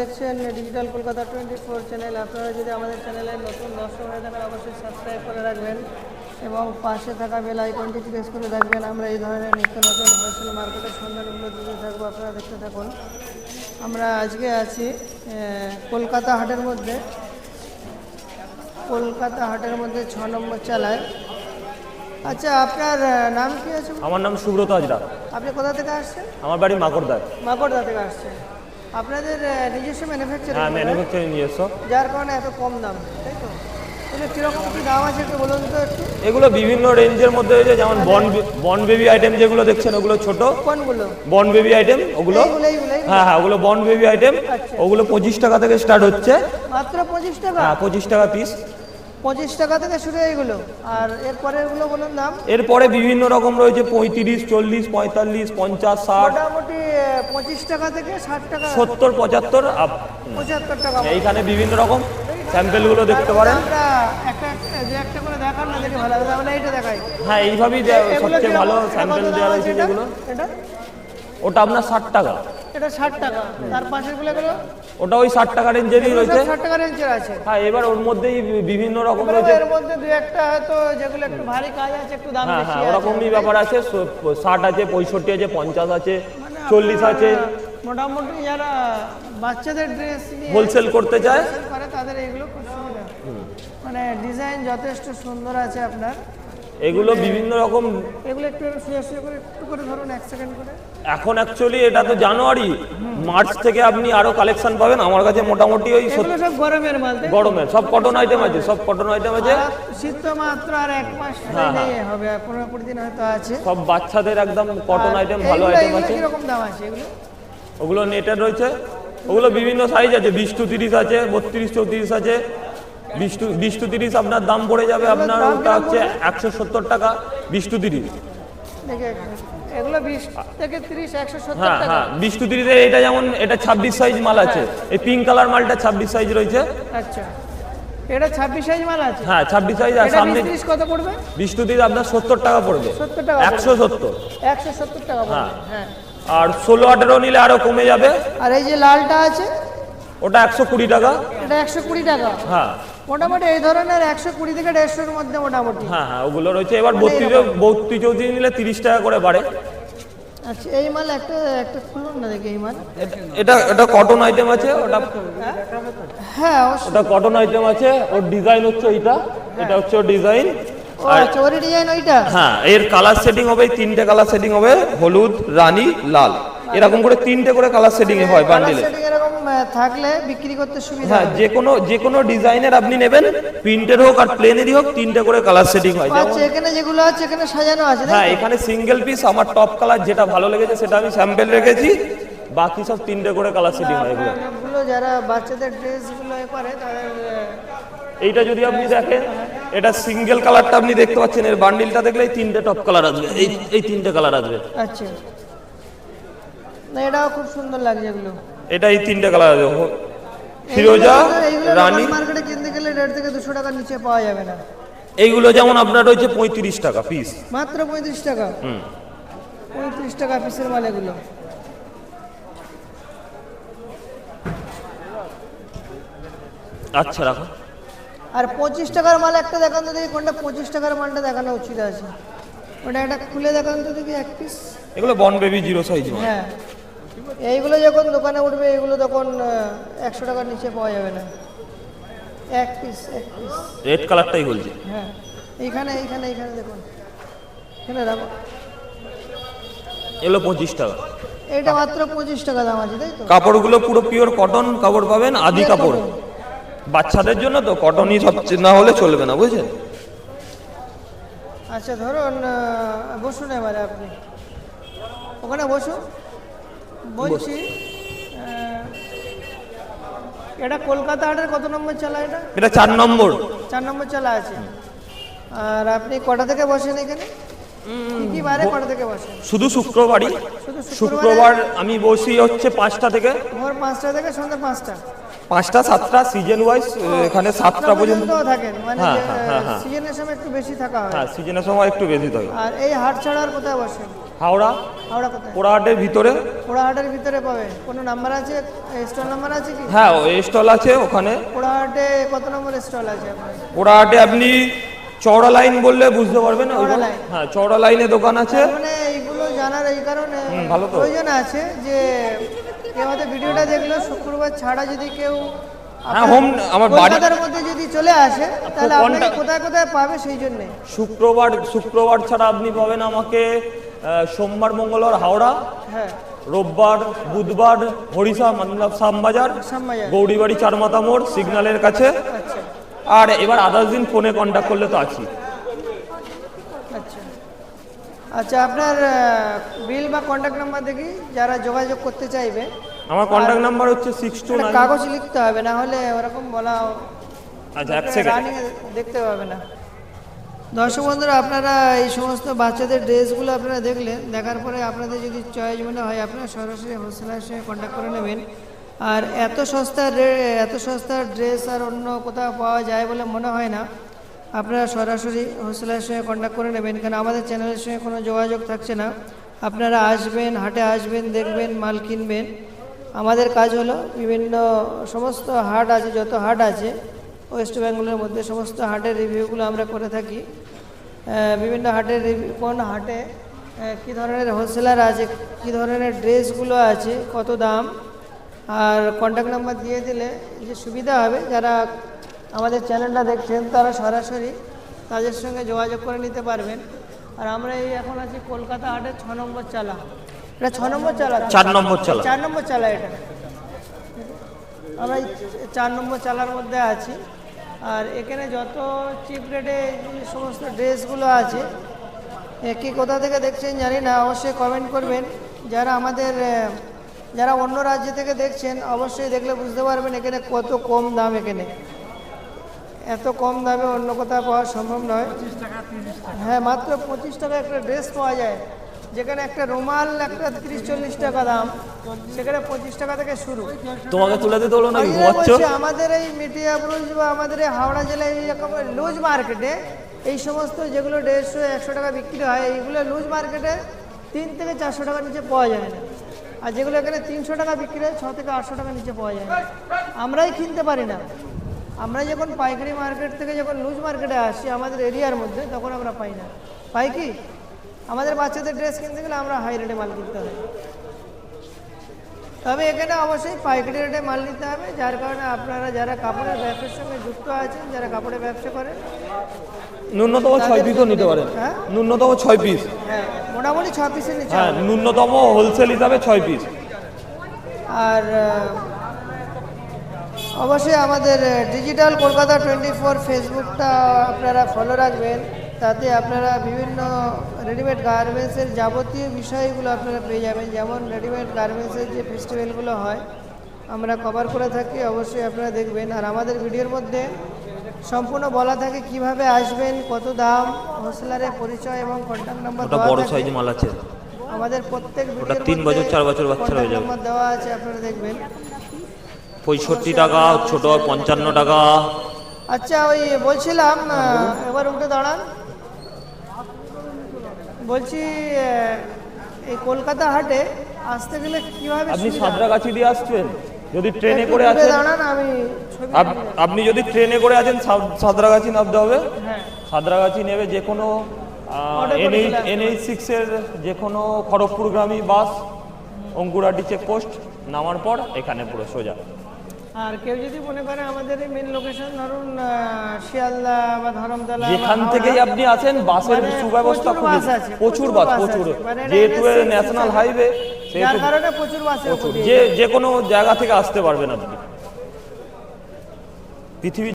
দেখছেন digital Kolkata twenty four channel আপনারা যদি আমাদের চ্যানেলে নতুন দর্শক হয়ে থাকেন অবশ্যই সাবস্ক্রাইব করে রাখবেন এবং পাশে থাকা বেল আইকনটি প্রেস করে রাখবেন। আমরা এই ধরনের নিত্য নতুন হোলসেল মার্কেটের সন্ধানগুলো দিতে থাকব আপনারা দেখতে থাকুন। আমরা আজকে আছি কলকাতা হাটের মধ্যে। কলকাতা হাটের মধ্যে ছ নম্বর চালায়। আচ্ছা আপনার নাম কি আছে? আমার নাম সুব্রত হাজরা। আপনি কোথা থেকে আসছেন? আমার বাড়ি মাকড়দায়। মাকড়দা থেকে আসছেন। আপনাদের নিজস্ব ম্যানুফ্যাকচারিং হ্যাঁ ম্যানুফ্যাকচারিং নিজস্ব। যার কারণে এত কম দাম তাই তো? এগুলো কীরকম কী দাম আছে একটু বলুন তো একটু। এগুলো বিভিন্ন রেঞ্জের মধ্যে রয়েছে যেমন বন বন বেবি আইটেম যেগুলো দেখছেন ওগুলো ছোট। কোনগুলো? বন বেবি আইটেম ওগুলো? হ্যাঁ হ্যাঁ ওগুলো বন বেবি আইটেম। ওগুলো পঁচিশ টাকা থেকে স্টার্ট হচ্ছে। মাত্র পঁচিশ টাকা? হ্যাঁ পঁচিশ টাকা পিস পঁচিশ টাকা থেকে শুরু এইগুলো আর এরপরেরগুলো বলুন দাম। এরপরে বিভিন্ন রকম রয়েছে পঁয়ত্রিশ চল্লিশ পঁয়তাল্লিশ পঞ্চাশ ষাট। মোটামুটি পঁচিশ টাকা থেকে ষাট টাকা সত্তর পঁচাত্তর আপ পঁচাত্তর টাকা এইখানে বিভিন্ন রকম স্যাম্পেলগুলো দেখতে পারেন। একটা একটা- যে একটা করে দেখান না দেখে ভালো এইটা দেখাই। হ্যাঁ এইভাবেই সবচেয়ে ভালো স্যাম্পেল দেওয়া আছে রয়েছে যেগুলো? এটা? ওটা আপনার ষাট টাকা। এটা ষাট টাকা। তার পাশেরগুলো গুলো ওটা ওই ষাট টাকা রেঞ্জেরই রয়েছে। ষাট টাকা রেঞ্জের আছে। হ্যাঁ এবার ওর মধ্যেই বিভিন্ন রকম রয়েছে। এর মধ্যে একটা হয়তো যেগুলো একটু ভারী কাজ আছে একটু দাম হ্যাঁ বেশি হ্যাঁ ওরকমই ব্যাপার আছে। ষাট আছে পঁয়ষট্টি আছে পঞ্চাশ আছে। চল্লিশ আছে। মোটামুটি যারা বাচ্চাদের ড্রেস হোলসেল করতে চায়? তাদের এগুলো খুব সুবিধা। মানে ডিজাইন যথেষ্ট সুন্দর আছে আপনার। এগুলো বিভিন্ন রকম এগুলো একটু করে একটু করে ধরুন এক সেকেন্ড করে। এখন অ্যাকচুয়ালি এটা তো জানুয়ারি। মার্চ থেকে আপনি আরও কালেকশন পাবেন। আমার কাছে মোটামুটি ওই সব গরমের মাল গরমের সব কটন আইটেম আছে সব কটন আইটেম আছে। শীত তো মাত্র আর এক মাস হ্যাঁ, নেই হবে আর পনেরো কুড়ি দিন হয়তো আছে। সব বাচ্চাদের একদম কটন আইটেম ভালো আইটেম আছে। কীরকম দাম আছে এগুলো? ওগুলো নেটের রয়েছে। ওগুলো বিভিন্ন সাইজ আছে বিশ টু তিরিশ আছে বত্রিশ চৌত্রিশ আছে। বিশ টু বিশ টু তিরিশ আপনার দাম পড়ে যাবে আপনার ওটা হচ্ছে একশো সত্তর টাকা বিশ টু তিরিশ হ্যাঁ হ্যাঁ বিশ টু তিরিশে এটা যেমন এটা ছাব্বিশ সাইজ মাল আছে। এই পিঙ্ক কালার মালটা ছাব্বিশ সাইজ রয়েছে। আচ্ছা। এটা ছাব্বিশ সাইজ মাল আছে? হ্যাঁ ছাব্বিশ সাইজ আর সামনে বিশ তিরিশ কত পড়বে? টু আপনার সত্তর টাকা পড়বে। সত্তর টাকা একশো সত্তর। একশো সত্তর টাকা পড়বে হ্যাঁ। আর ষোলো আঠেরো নিলে আরও কমে যাবে। আর এই যে লালটা আছে? ওটা একশো কুড়ি টাকা। এটা একশো কুড়ি টাকা। হ্যাঁ। মোটামুটি এই ধরনের একশো কুড়ি থেকে দেড়শোর মধ্যে মোটামুটি। হ্যাঁ হ্যাঁ ওগুলো রয়েছে। এবার বত্রিশ বত্রিশ চৌত্রিশ নিলে তিরিশ টাকা করে বাড়ে। আচ্ছা এই মাল একটা একটা খুলুন না দেখি এই মাল। এটা- এটা কটন আইটেম আছে ওটা হ্যাঁ? অবশ্যই। ওটা কটন আইটেম আছে ওর ডিজাইন হচ্ছে এইটা। এটা হচ্ছে ওর ডিজাইন আচ্ছা ডিজাইন ওইটা? হ্যাঁ এর কালার সেটিং হবে এই তিনটে কালার সেটিং হবে হলুদ রানী লাল। এরকম করে তিনটে করে কালার সেটিং হয় বান্ডিলে এরকম থাকলে বিক্রি করতে সুবিধা হ্যাঁ যে কোনো যে কোনো ডিজাইনের আপনি নেবেন প্রিন্টের হোক আর প্লেনেরই হোক তিনটে করে কালার সেটিং হয়। আচ্ছা এখানে যেগুলো আছে এখানে সাজানো আছে হ্যাঁ এখানে সিঙ্গেল পিস আমার টপ কালার যেটা ভালো লেগেছে সেটা আমি স্যাম্পেল রেখেছি। বাকি সব তিনটে করে কালার সেটিং হয় এগুলো। যারা বাচ্চাদের ড্রেসগুলো করে তাদের এইটা যদি আপনি দেখেন এটা সিঙ্গেল কালারটা আপনি দেখতে পাচ্ছেন এর বান্ডিলটা দেখলে এই তিনটে টপ কালার আসবে এই এই তিনটে কালার আসবে। আচ্ছা। না এটাও খুব সুন্দর লাগছে এগুলো। এটা এই তিনটে কালার হো- ফিরোজা রানী। মার্কেটে কিনতে গেলে দেড় থেকে দুশো টাকার নিচে পাওয়া যাবে না। এইগুলো যেমন আপনার রয়েছে পঁয়ত্রিশ টাকা পিস মাত্র পঁয়ত্রিশ টাকা। হুম। পঁয়ত্রিশ টাকা পিসের মাল এগুলো। আচ্ছা রাখো। আর পঁচিশ টাকার মাল একটা দেখান তো দেখি কোনটা পঁচিশ টাকার মালটা দেখানো উচিত আছে। ওটা একটা খুলে দেখান তো দেখি এক পিস এগুলো বন বেবি জিরো সাইজ হ্যাঁ। এইগুলো যখন দোকানে উঠবে এগুলো তখন একশো টাকার নিচে পাওয়া যাবে না। এক পিস এক পিস রেড কালারটাই বলছি। হ্যাঁ। এইখানে এইখানে এইখানে দেখুন। এখানে রাখো এগুলো পঁচিশ টাকা। এটা মাত্র পঁচিশ টাকা দাম আছে তাই তো? কাপড়গুলো পুরো পিওর কটন কাপড় পাবেন আদি কাপড়। বাচ্চাদের জন্য তো কটনই সবচেয়ে না হলে চলবে না বুঝছেন? আচ্ছা ধরুন বসুন এবারে আপনি। ওখানে বসুন। বলছি এটা কলকাতা হাটের কত নম্বর চালা এটা? এটা চার নম্বর। চার নম্বর চালা আছে। আর আপনি কটা থেকে বসেন এখানে? শুধু শুক্রবারই। শুক্রবার আমি বসি হচ্ছে পাঁচটা থেকে। ভোর পাঁচটা থেকে সন্ধ্যা পাঁচটা। পাঁচটা সাতটা সিজন ওয়াইজ এখানে সাতটা পর্যন্ত থাকেন মানে হ্যাঁ, হ্যাঁ, হ্যাঁ, হ্যাঁ। সিজনের সময় একটু বেশি থাকা হয়। হ্যাঁ সিজনের সময় একটু বেশি থাকে। আর এই হাট ছাড়া আর কোথায় বসেন? হাওড়া। হাওড়া কোথায়? পোড়াহাটের ভিতরে। পোড়াহাটের ভিতরে পাবে। কোনো নাম্বার আছে? স্টল নাম্বার আছে কি? হ্যাঁ ওই স্টল আছে ওখানে। পোড়াহাটে কত নম্বর স্টল আছে আপনার? পোড়াহাটে আপনি চওড়া লাইন বললে বুঝতে পারবেন ওইখানে- লাইন। হ্যাঁ চওড়া লাইনে দোকান আছে। মানে এইগুলো জানার এই কারণে হুম, ভালো তো। প্রয়োজন আছে যে কেউ হয়তো ভিডিওটা দেখল শুক্রবার ছাড়া যদি কেউ হ্যাঁ, আপনার home- আমার বাড়ি- কলকাতার মধ্যে যদি চলে আসে তাহলে আপনাকে কোথায় কোথায় পাবে সেই জন্যে? শুক্রবার শুক্রবার ছাড়া আপনি পাবেন আমাকে সোমবার মঙ্গলবার হাওড়া হ্যাঁ। রোববার বুধবার হরিষা মতলব শ্যামবাজার শ্যামবাজার। গৌরীবাড়ি চারমাথা মোড় সিগন্যালের কাছে। আচ্ছা। আর এবার আদার্স দিন ফোনে কন্ট্যাক্ট করলে তো আছি। আচ্ছা। আচ্ছা আপনার বিল বা কন্ট্যাক্ট নাম্বার দেখি যারা যোগাযোগ করতে চাইবে। আমার কন্ট্যাক্ট নাম্বার হচ্ছে সিক্স টু কাগজ লিখতে হবে না হলে ওরকম বলা আচ্ছা এক সেকেন্ড দেখতে পাবে না। দর্শক বন্ধুরা, আপনারা এই সমস্ত বাচ্চাদের ড্রেসগুলো আপনারা দেখলেন, দেখার পরে আপনাদের যদি চয়েস মনে হয়, আপনারা সরাসরি হোলসেলারের সঙ্গে কন্ট্যাক্ট করে নেবেন। আর এত সস্তা এত সস্তার ড্রেস আর অন্য কোথাও পাওয়া যায় বলে মনে হয় না। আপনারা সরাসরি হোলসেলারের সঙ্গে কন্ট্যাক্ট করে নেবেন কারণ আমাদের চ্যানেলের সঙ্গে কোনো যোগাযোগ থাকছে না। আপনারা আসবেন, হাটে আসবেন, দেখবেন, মাল কিনবেন। আমাদের কাজ হলো বিভিন্ন সমস্ত হাট আছে, যত হাট আছে ওয়েস্ট বেঙ্গলের মধ্যে সমস্ত হাটের রিভিউগুলো আমরা করে থাকি। বিভিন্ন হাটের রিভিউ কোন হাটে কী ধরনের হোলসেলার আছে কী ধরনের ড্রেসগুলো আছে কত দাম আর কন্ট্যাক্ট নাম্বার দিয়ে দিলে যে সুবিধা হবে যারা আমাদের চ্যানেলটা দেখছেন তারা সরাসরি তাদের সঙ্গে যোগাযোগ করে নিতে পারবেন। আর আমরা এই এখন আছি কলকাতা হাটের ছ নম্বর চালা। এটা ছ নম্বর চালা চার নম্বর চালা। চার নম্বর চালা এটা। আমরা এই চার নম্বর চালার মধ্যে আছি। আর এখানে যত চিপ রেটে সমস্ত ড্রেসগুলো আছে কি কোথা থেকে দেখছেন জানি না, অবশ্যই কমেন্ট করবেন। যারা আমাদের যারা অন্য রাজ্য থেকে দেখছেন, অবশ্যই দেখলে বুঝতে পারবেন এখানে কত কম দাম এখানে। এত কম দামে অন্য কোথাও পাওয়া সম্ভব নয়। হ্যাঁ মাত্র পঁচিশ টাকা একটা ড্রেস পাওয়া যায়। যেখানে একটা রুমাল একটা তিরিশ চল্লিশ টাকা দাম সেখানে পঁচিশ টাকা থেকে শুরু। তোমাকে তুলে দিতে হলো বলছি, আমাদের এই মিডিয়া ব্রুজ বা আমাদের এই হাওড়া জেলায় এই রকম লুজ মার্কেটে এই সমস্ত যেগুলো দেড়শো একশো টাকা বিক্রি হয় এইগুলো লুজ মার্কেটে তিন থেকে চারশো টাকার নিচে পাওয়া যায় না। আর যেগুলো এখানে তিনশো টাকা বিক্রি হয় ছ থেকে আটশো টাকার নিচে পাওয়া যায় না। আমরাই কিনতে পারি না। আমরা যখন পাইকারি মার্কেট থেকে যখন লুজ মার্কেটে আসি আমাদের এরিয়ার মধ্যে তখন আমরা পাই না। পাই কি? আমাদের বাচ্চাদের ড্রেস কিনতে গেলে আমরা হাই রেটে মাল কিনতে হয় তবে এখানে অবশ্যই পাইকারি রেটে মাল নিতে হবে যার কারণে আপনারা যারা কাপড়ের ব্যবসার সঙ্গে যুক্ত আছেন যারা কাপড়ের ব্যবসা করেন ন্যূনতম ছয় পিসও নিতে পারেন। হ্যাঁ? ন্যূনতম ছয় পিস হ্যাঁ মোটামুটি ছ পিসের নিচে হ্যাঁ ন্যূনতম হোলসেল হিসাবে ছয় পিস আর অবশ্যই আমাদের ডিজিটাল কলকাতা টোয়েন্টি ফোর ফেসবুকটা আপনারা ফলো রাখবেন। তাতে আপনারা বিভিন্ন রেডিমেড গার্মেন্টসের যাবতীয় বিষয়গুলো আপনারা পেয়ে যাবেন। যেমন রেডিমেড গার্মেন্টসের যে ফেস্টিভ্যালগুলো হয় আমরা কভার করে থাকি অবশ্যই আপনারা দেখবেন। আর আমাদের ভিডিওর মধ্যে সম্পূর্ণ বলা থাকে কীভাবে আসবেন কত দাম হোলসেলারের পরিচয় এবং কন্ট্যাক্ট নাম্বার দেওয়া বড়। সাইজ মাল আছে। আমাদের প্রত্যেক ওটা ভিডিওর তিন বছর, মধ্যে চার বছর বাচ্চার হয়ে যাবে। নাম্বার দেওয়া আছে আপনারা দেখবেন। পঁয়ষট্টি টাকা ছোট পঞ্চান্ন টাকা। আচ্ছা ওই বলছিলাম এবার উঠে দাঁড়ান। বলছি এই কলকাতা হাটে আসতে গেলে কীভাবে আপনি? সাঁতরাগাছি দিয়ে আসছেন? যদি ট্রেনে করে আসেন? দাঁড়ান আমি আপনি যদি ট্রেনে করে আছেন সাত- সাঁতরাগাছি নামতে হবে। হ্যাঁ। সাঁতরাগাছি নেবে যে কোনো এনএইচ। এনএইচ সিক্সের যে কোনো খড়গপুরগামী বাস অঙ্কুরাটি চেকপোস্ট নামার পর এখানে পুরো সোজা। আর কেউ যদি মনে করে আমাদের এই মেন লোকেশন ধরুন শিয়ালদা বা ধরমতলা যেখান থেকেই আপনি আসেন বাসের মানে সুব্যবস্থা প্রচুর বাস আছে, প্রচুর বাস প্রচুর। মানে যেহেতু ন্যাশনাল হাইওয়ে যার কারণে প্রচুর বাস যে যে কোনো জায়গা থেকে আসতে পারবেন আপনি। পৃথিবীর